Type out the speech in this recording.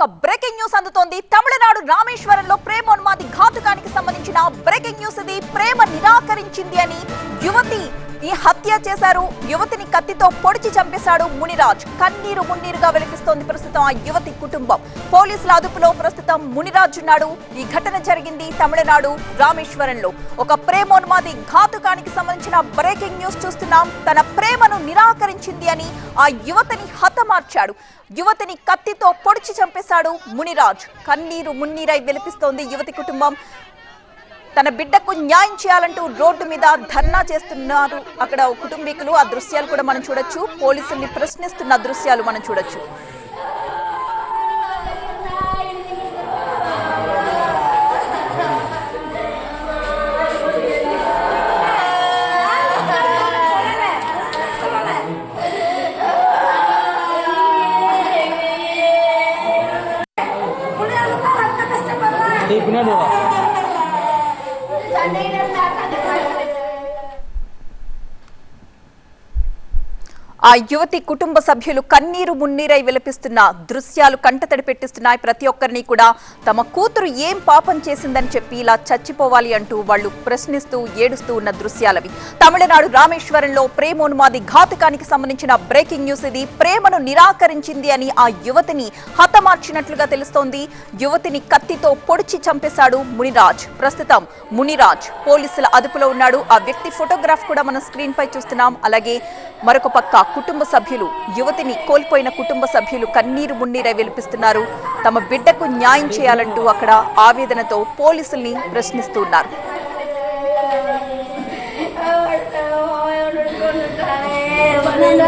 ఒక breaking news అందుతోంది. తమిళనాడు రామేశ్వరంలో ప్రేమోన్మాది ఘాతుకానికి సంబంధించిన బ్రేకింగ్ న్యూస్ ఇది. ప్రేమ నిరాకరించింది అని యువతి హత్య చేశారు. యువతిని కత్తితో పొడిచి చంపేశాడు మునిరాజ్. కన్నీరు మున్నీరుగా వెలిపిస్తోంది ప్రస్తుతం ఆ యువతి కుటుంబం. పోలీసుల అదుపులో ప్రస్తుతం మునిరాజ్ ఉన్నాడు. ఈ ఘటన జరిగింది తమిళనాడు రామేశ్వరంలో. ఒక ప్రేమోన్మాది ఘాతుకానికి సంబంధించిన బ్రేకింగ్ న్యూస్ చూస్తున్నాం. తన ప్రేమను నిరాకరించింది అని ఆ యువతిని హతమార్చాడు. యువతిని కత్తితో పొడిచి చంపేశాడు మునిరాజ్. కన్నీరు మున్నీరై వెలిపిస్తోంది యువతి కుటుంబం. తన బిడ్డకు న్యాయం చేయాలంటూ రోడ్డు మీద ధర్నా చేస్తున్నారు అక్కడ కుటుంబీకులు ఆ దృశ్యాలు కూడా మనం చూడొచ్చు పోలీసుల్ని ప్రశ్నిస్తున్న దృశ్యాలు మనం చూడొచ్చు சண்டையிலிருந்து ఆ యువతి కుటుంబ సభ్యులు కన్నీరు మున్నీరై విలపిస్తున్న దృశ్యాలు కంటతడి పెట్టిస్తున్నాయి. ప్రతి ఒక్కరిని కూడా తమ కూతురు ఏం పాపం చేసిందని చెప్పి ఇలా చచ్చిపోవాలి అంటూ వాళ్ళు ప్రశ్నిస్తూ ఏడుస్తూ ఉన్న దృశ్యాలవి. తమిళనాడు రామేశ్వరంలో ప్రేమోన్మాది ఘాతుకానికి సంబంధించిన బ్రేకింగ్ న్యూస్ ఇది. ప్రేమను నిరాకరించింది అని ఆ యువతిని హతమార్చినట్లుగా తెలుస్తోంది. యువతిని కత్తితో పొడిచి చంపేశాడు మునిరాజ్. ప్రస్తుతం మునిరాజ్ పోలీసుల అదుపులో ఉన్నాడు. ఆ వ్యక్తి ఫోటోగ్రాఫ్ కూడా మనం స్క్రీన్ పై చూస్తున్నాం. అలాగే మరొక పక్క కుటుంబ సభ్యులు యువతిని కోల్పోయిన కుటుంబ సభ్యులు కన్నీరు మున్నీరై వెలిపిస్తున్నారు. తమ బిడ్డకు న్యాయం చేయాలంటూ అక్కడ ఆవేదనతో పోలీసుల్ని ప్రశ్నిస్తున్నారు. పన్నెండు